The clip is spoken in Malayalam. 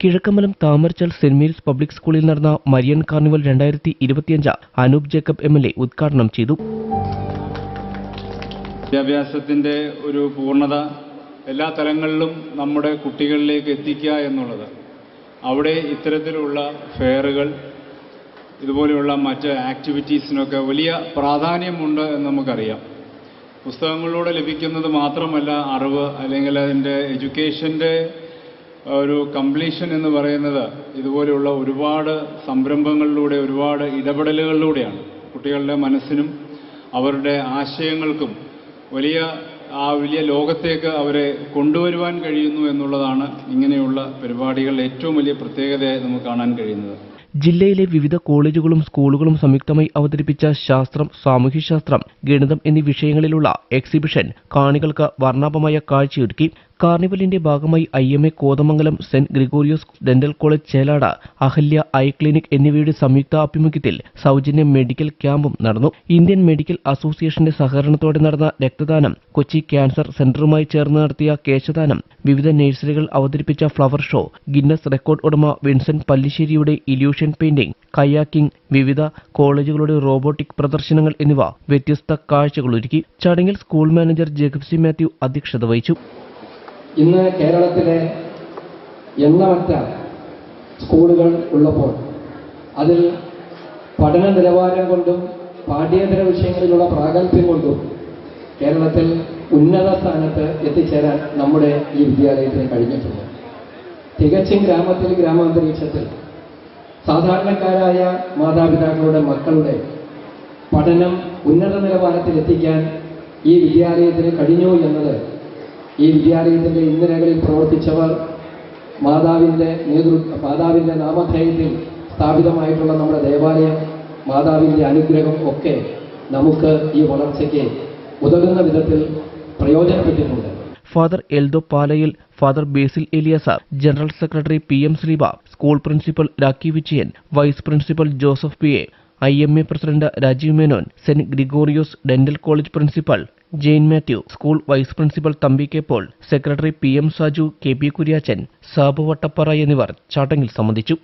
Kizhakkambalam Thamarachal saint Mary's public സ്കൂളിൽ നടന്ന മരിയൻ കാർണിവൽ രണ്ടായിരത്തി ഇരുപത്തിയഞ്ച് Anoop Jacob M L A ഉദ്ഘാടനം ചെയ്തു. വിദ്യാഭ്യാസത്തിന്റെ ഒരു പൂർണത എല്ലാ തലങ്ങളിലും നമ്മുടെ കുട്ടികളിലേക്ക് എത്തിക്കുക എന്നുള്ളത്. അവിടെ ഇത്തരത്തിലുള്ള ഫെയറുകൾ ഇതുപോലെയുള്ള മറ്റ് ആക്ടിവിറ്റീസിനൊക്കെ വലിയ പ്രാധാന്യമുണ്ട് എന്ന് നമുക്കറിയാം. പുസ്തകങ്ങളിലൂടെ ലഭിക്കുന്നത് മാത്രമല്ല അറിവ് അല്ലെങ്കിൽ അതിന്റെ എഡ്യൂക്കേഷന്റെ ഒരു കംപ്ലീഷൻ എന്ന് പറയുന്നത് ഇതുപോലെയുള്ള ഒരുപാട് സംരംഭങ്ങളിലൂടെ ഒരുപാട് ഇടപെടലുകളിലൂടെയാണ്. കുട്ടികളുടെ മനസ്സിനും അവരുടെ ആശയങ്ങൾക്കും വലിയ ആ വലിയ ലോകത്തേക്ക് അവരെ കൊണ്ടുവരുവാൻ കഴിയുന്നു എന്നുള്ളതാണ് ഇങ്ങനെയുള്ള പരിപാടികളുടെ ഏറ്റവും വലിയ പ്രത്യേകതയായി നമുക്ക് കാണാൻ കഴിയുന്നത്. ജില്ലയിലെ വിവിധ കോളേജുകളും സ്കൂളുകളും സംയുക്തമായി അവതരിപ്പിച്ച ശാസ്ത്രം സാമൂഹ്യശാസ്ത്രം ഗണിതം എന്നീ വിഷയങ്ങളിലുള്ള എക്സിബിഷൻ കാണികൾക്ക് വർണാഭമായ കാഴ്ചയൊരുക്കി. കാർണിവലിന്റെ ഭാഗമായി I M A Kothamangalam saint Gregorios dental college Chelad Ahalya eye clinic എന്നിവയുടെ സംയുക്ത ആഭിമുഖ്യത്തിൽ സൗജന്യ മെഡിക്കൽ ക്യാമ്പും നടന്നു. ഇന്ത്യൻ മെഡിക്കൽ അസോസിയേഷന്റെ സഹകരണത്തോടെ നടന്ന രക്തദാനം കൊച്ചി ക്യാൻസർ സെന്ററുമായി ചേർന്ന് നടത്തിയ കേശദാനം വിവിധ നഴ്സറികൾ അവതരിപ്പിച്ച ഫ്ലവർ ഷോ ഗിന്നസ് റെക്കോർഡ് ഉടമ വിൻസെന്റ് പല്ലിശ്ശേരിയുടെ ഇല്യൂഷൻ പെയിന്റിംഗ് കയാക്കിംഗ് വിവിധ കോളേജുകളുടെ റോബോട്ടിക് പ്രദർശനങ്ങൾ എന്നിവ വ്യത്യസ്ത കാഴ്ചകളൊരുക്കി ചടങ്ങിൽ school manager Jacob C Mathew അധ്യക്ഷത വഹിച്ചു. ഇന്ന് കേരളത്തിലെ എണ്ണമറ്റ സ്കൂളുകൾ ഉള്ളപ്പോൾ അതിൽ പഠന നിലവാരം കൊണ്ടും പാഠ്യേതര വിഷയങ്ങളിലുള്ള പ്രാഗൽഭ്യം കൊണ്ടും കേരളത്തിൽ ഉന്നത സ്ഥാനത്ത് എത്തിച്ചേരാൻ നമ്മുടെ ഈ വിദ്യാലയത്തിന് കഴിഞ്ഞിട്ടുണ്ട്. തികച്ചും ഗ്രാമത്തിൽ ഗ്രാമാന്തരീക്ഷത്തിൽ സാധാരണക്കാരായ മാതാപിതാക്കളുടെ മക്കളുടെ പഠനം ഉന്നത നിലവാരത്തിൽ എത്തിക്കാൻ ഈ വിദ്യാലയത്തിന് കഴിഞ്ഞു എന്നത് ഈ വിദ്യാലയത്തിന്റെ ഇന്ധനകളിൽ പ്രവർത്തിച്ചവർ മാതാവിന്റെ നേതൃ മാതാവിന്റെ നാമധേയത്തിൽ സ്ഥാപിതമായിട്ടുള്ള നമ്മുടെ ദേവാലയം മാതാവിന്റെ അനുഗ്രഹം ഒക്കെ നമുക്ക് ഈ വളർച്ചയ്ക്ക് ഉതകുന്ന വിധത്തിൽ പ്രയോജനപ്പെട്ടിട്ടുണ്ട്. Father Eldho പാലയിൽ father Basil Eliyas general secretary P M Sreeba school principal Rakhi Vijayan vice principal Joseph P A I M A president Rajeev Menon saint Gregorios dental college principal Jain Mathew school vice principal Thampi K Paul secretary P M Saju K P Kuriachan Sabu Vattappara എന്നിവർ ചടങ്ങിൽ സംബന്ധിച്ചു.